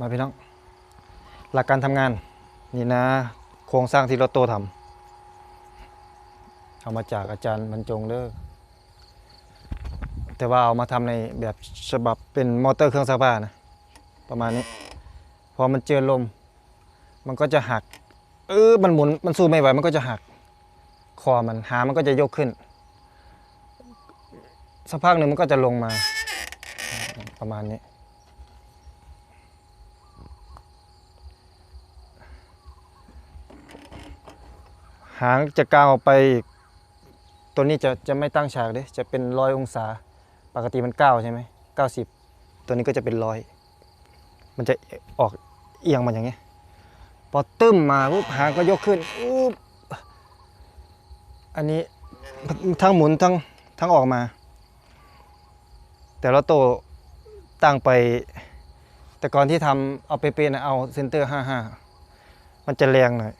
มาพี่น้อง หลักการทำงาน นี่นะ โครงสร้างที่รถโตทำเอามาจากอาจารย์บรรจงเด้อแต่ว่าเอามาทำในแบบฉบับเป็นมอเตอร์เครื่องซักผ้านะ ประมาณนี้ พอมันเจอลม มันก็จะหัก เออมันหมุน มันสู้ไม่ไหว มันก็จะหัก คอมันหามันก็จะยกขึ้น สักพักหนึ่งมันก็จะลงมา ประมาณนี้ หางจะกางออกไปอีกตัวนี้จะจะไม่ตั้งฉากเด้จะเป็นร้อยองศา ปกติมันเก้าใช่ไหมเก้าสิบตัวนี้ก็จะเป็นร้อยมันจะออกเอียงมาอย่างเงี้ยพอตึ้มมาปุ๊บหางก็ยกขึ้นอุ๊บอันนี้ทั้งหมุนทั้งทั้งออกมา แต่ละโตวตั้งไป แต่ก่อนที่ทำเอาไปเป็นนะเอาเซนเตอร์ห้าห้ามันจะแรงหน่อย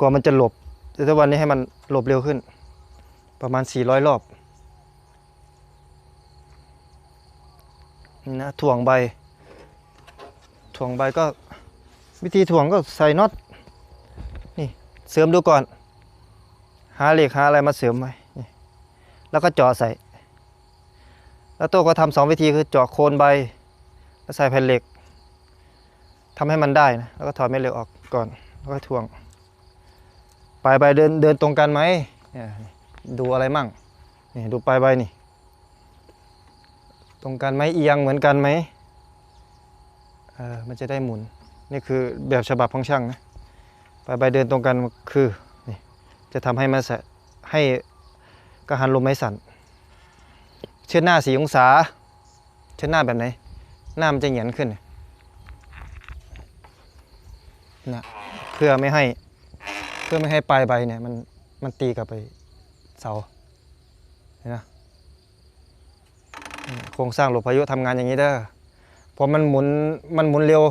กว่ามันจะหลบแต่ถ้าวันนี้ให้มันหลบเร็วขึ้น ประมาณ 400 รอบนี่นะถ่วงใบ ถ่วงใบก็วิธีถ่วงก็ใส่น็อตนี่เสริมดูก่อน หาเหล็กหาอะไรมาเสริมไว้แล้วก็จาะใส่ แล้วตัวก็ทำสองวิธีคือเจาะโคนใบ แล้วใส่แผ่นเหล็กทำให้มันได้นะแล้วก็ถอดแม่เหล็กออกก่อนแล้วก็ถ่วง ปลายใบเดินเดินตรงกันไหมเนี่ยดูอะไรมั่งนี่ดูปลายใบนี่ ตรงกันไหมเอียงเหมือนกันไหมเออมันจะได้หมุน นี่คือแบบฉบับของช่างนะปลายใบเดินตรงกันคือนี่จะทำให้มันสะให้กระหันลมไม่สั่นเชือดหน้าสีองศาเชือดหน้าแบบไหนหน้ามันจะเหยียนขึ้นนะเพื่อไม่ให้ พื่อไม่ให้ปลายใบเนี่ยมันมันตีกลับไปเสาเห็นนะนี่โครงสร้างหลบพายุทำงานอย่างนี้เด้อพอมันหมุนมันหมุนเร็ว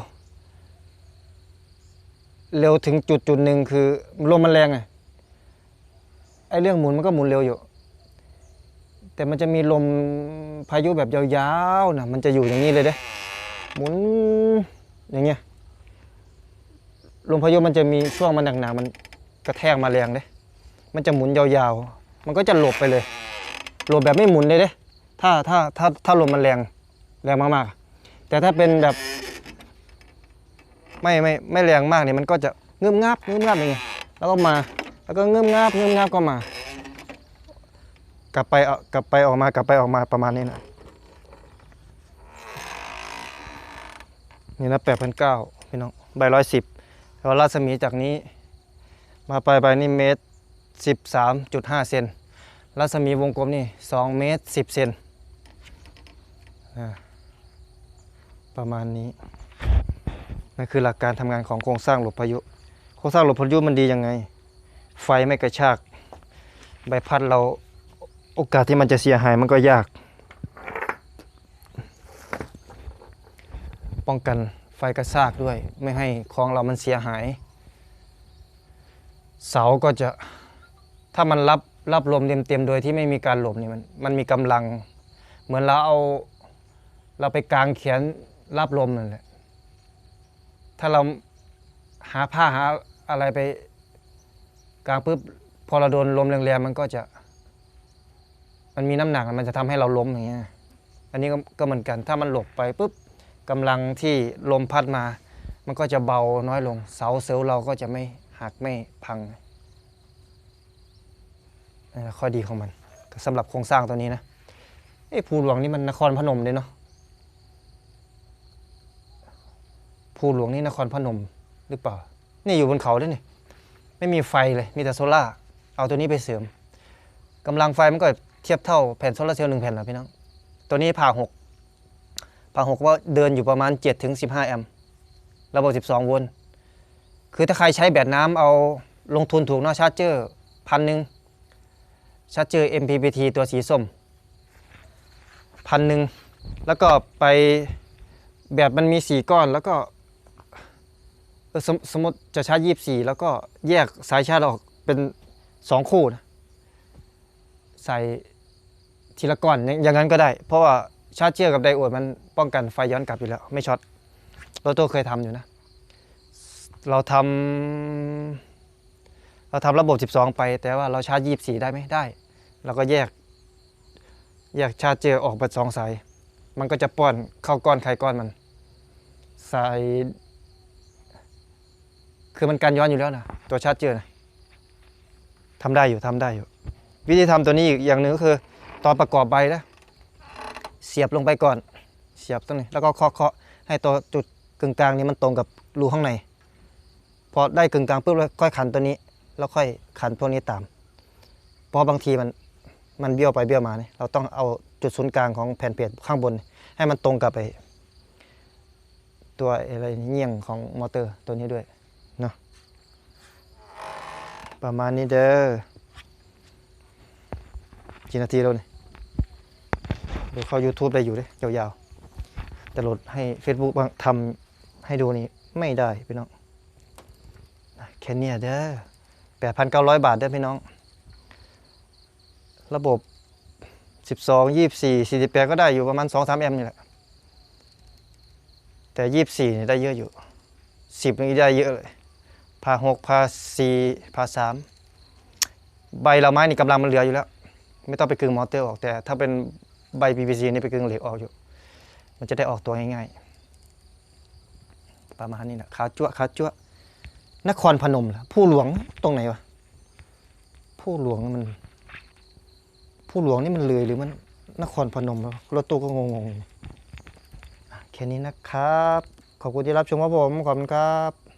เร็วถึงจุดจุดหนึ่งคือลมมันแรงไงไอ้เรื่องหมุนมันก็หมุนเร็วอยู่ แต่มันจะมีลมพายุแบบยาวๆนะมันจะอยู่อย่างนี้เลยเด้หมุนอย่างเงี้ยลมพายุมันจะมีช่วงมันหนักๆมัน กระแทกมาแรงเด้มันจะหมุนยาวๆ มันก็จะหลบไปเลย หลบแบบไม่หมุนเลยเด้ถ้าถ้าถ้าถ้าลมมันแรงแรงมากๆ แต่ถ้าเป็นแบบ ไม่ไม่ไม่แรงมากเนี่ยมันก็จะเงื้มงับเงื้มงับอย่างเงี้ยแล้วก็มา แล้วก็เงื้มงับเงื้มงับก็มา กลับไปเอากลับไปออกมากลับไปออกมาประมาณนี้นะนี่นะแปดพันเก้าพี่น้องใบร้อยสิบแล้วรัศมีจากนี้ มาปลายใบนี่เมตรสิบสามจุดห้าเซนรัศมีวงกลมนี่สองเมตรสิบเซนประมาณนี้นั่นคือหลักการทำงานของโครงสร้างหลบพายุ โครงสร้างหลบพายุมันดียังไง ไฟไม่กระชาก ใบพัดเราโอกาสที่มันจะเสียหายมันก็ยาก ป้องกันไฟกระชากด้วย ไม่ให้ของเรามันเสียหาย เสาก็จะถ้ามันรับรับลมเต็มๆโดยที่ไม่มีการหลบนี่มันมันมีกำลัง เหมือนเราเอาเราไปกางเขียนรับลมนั่นแหละถ้าเราหาผ้าหาอะไรไปกางปุ๊บพอเราโดนลมแรงๆมันก็จะ มันมีน้ำหนักมันจะทำให้เราล้มอย่างเงี้ยอันนี้ก็เหมือนกัน ถ้ามันหลบไปปุ๊บกำลังที่ลมพัดมา มันก็จะเบาน้อยลง เสาเซลล์เราก็จะไม่ หักไม่พังนี่แหละข้อดีของมันสำหรับโครงสร้างตัวนี้นะเอ้ภูหลวงนี่มันนครพนมเลยเนาะภูหลวงนี่นครพนมหรือเปล่านี่อยู่บนเขาด้วยนี่ไม่มีไฟเลยมีแต่โซล่าเอาตัวนี้ไปเสริมกำลังไฟมันก็เทียบเท่าแผ่นโซลาเซลล์หนึ่งแผ่นนะพี่น้องตัวนี้ผ่าหกผ่าหกว่าเดินอยู่ประมาณ7ถึง15 แอมป์ระบบ 12 โวลต์ คือถ้าใครใช้แบตน้ำเอาลงทุนถูกเนาะชาร์จเจอร์พันหนึ่งชาร์จเจอร์ MPPT ตัวสีส้มพันหนึ่งแล้วก็ไปแบตมันมี4ก้อนแล้วก็สมสมมติจะชาร์จ24แล้วก็แยกสายชาร์จออกเป็น2คู่นะใส่ทีละก้อนอย่างนั้นก็ได้ เพราะว่าชาร์จเจอร์กับไดโอดมันป้องกันไฟย้อนกลับอยู่แล้ว ไม่ช็อตรถตู้เคยทำอยู่นะ เราทำเราทำระบบ 12 ไป แต่ว่าเราชาร์จ 24 ได้ไหมได้ เราก็แยก แยกชาร์จเจอออกเป็นสองสาย มันก็จะป้อนเข้าก้อนใครก้อนมัน สาย คือมันกันย้อนอยู่แล้วนะตัวชาร์จเจอนะทำได้อยู่ทำได้อยู่ วิธีทำตัวนี้อีกอย่างหนึ่งก็คือ ตอนประกอบใบนะเสียบลงไปก่อน เสียบตรงนี้แล้วก็เคาะเคาะให้ตัวจุดกึ่งกลางนี้มันตรงกับรูข้างใน พอได้กึ่งกลางปุ๊บแล้วค่อยขันตัวนี้ แล้วค่อยขันพวกนี้ตาม เพราะบางทีมันมันเบี้ยวไปเบี้ยวมาเนี่ยเราต้องเอาจุดศูนย์กลางของแผ่นเพจข้างบน ให้มันตรงกับไป ตัวอะไรเงี่ยงของมอเตอร์ตัวนี้ด้วยเนาะประมาณนี้เด้อกี่นาทีแล้วเนี่ยดี๋ยวเข้า YouTube ได้อยู่เลยยาวๆแต่โหลดให้ Facebook บ้างทำให้ดูนี่ไม่ได้พี่น้อง แค่เนี้ยเด้อ8,900บาทเด้อพี่น้อง ระบบ12 24 48ก็ได้อยู่ประมาณ2-3แอมป์นี่แหละ แต่24นี่ได้เยอะอยู่10นี่ได้เยอะเลยพา6พา4พา3ใบละไม้นี่กำลังมันเหลืออยู่แล้ว ไม่ต้องไปกึงมอเตอร์ออกแต่ถ้าเป็นใบ PVC นี่ไปกึงเหล็กออกอยู่ มันจะได้ออกตัวง่ายๆ ประมาณนี้นะขาจั่วขาจั่ว นครพนมล่ะผู้หลวงตรงไหนวะผู้หลวงมัน ผู้หลวงนี่มันเลยหรือมันนครพนมรถตู้ก็งงๆแค่นี้นะครับ ขอบคุณที่รับชมครับผม ขอบคุณครับ